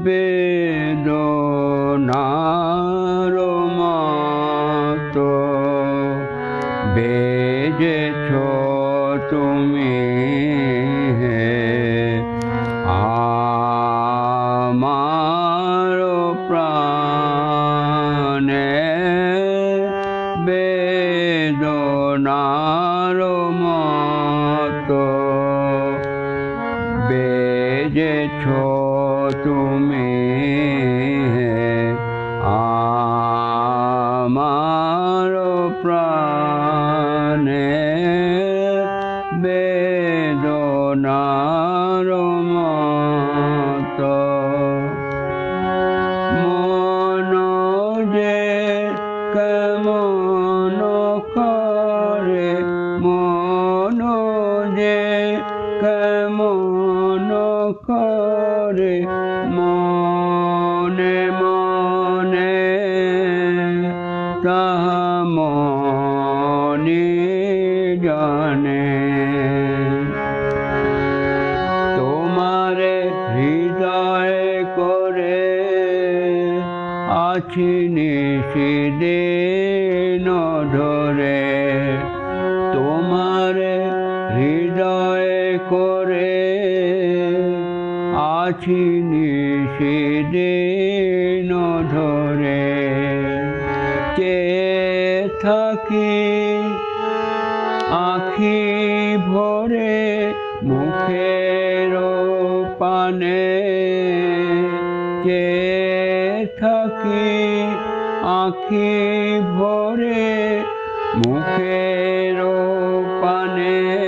বেদনার মতো বেজেছ তুমি আমার প্রাণে বেদনার মতো বেজেছ তুমি আমার প্রাণে বেদনার মতো। মন যে কেমন কেমন করে মনে মনে মনি জানে। তোমারে হৃদয় করে আছি নিষিদিন ধরে। হৃদয় করে আছি নিষিদিন ধরে। কে থাকি আখি ভরে মুখের পানে। কে থাকি আখি ভরে মুখের পানে।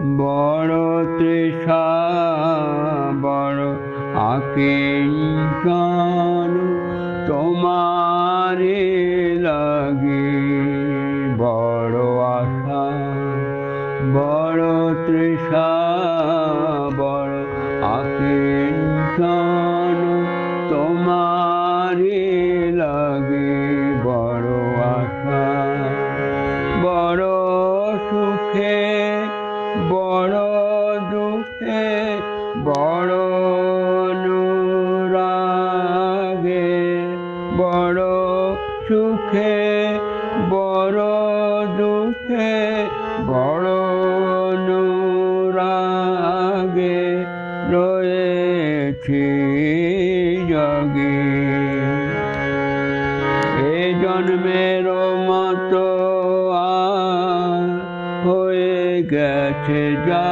বড় তৃষা বড় আকিঞ্চন তোমারে লাগে। বড় আশা বড় তৃষা বড় আকিঞ্চন তোমারে লাগে। বড় দুঃখে, বড় অনুরাগে, বড় সুখে, বড় দুঃখে, বড় অনুরাগে রয়েছি জগে। এ জন্মের মতো গেছে যা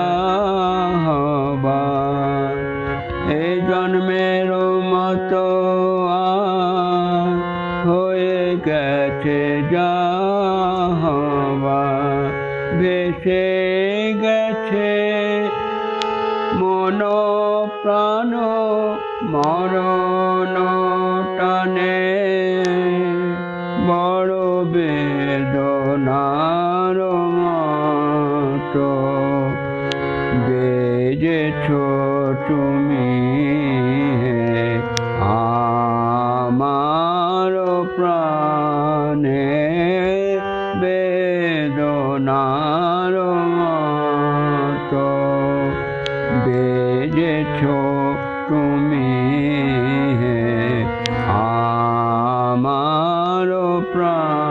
হবার এ জন্মের মতো হয়ে গেছে যা ভেসে গেছে মন প্রাণ মরণ টানে। বড় বেদনার ভেজেছ তুমি হে আমার প্রাণে বেদনার মতো। বেজেছ তুমি হে আমার প্রাণ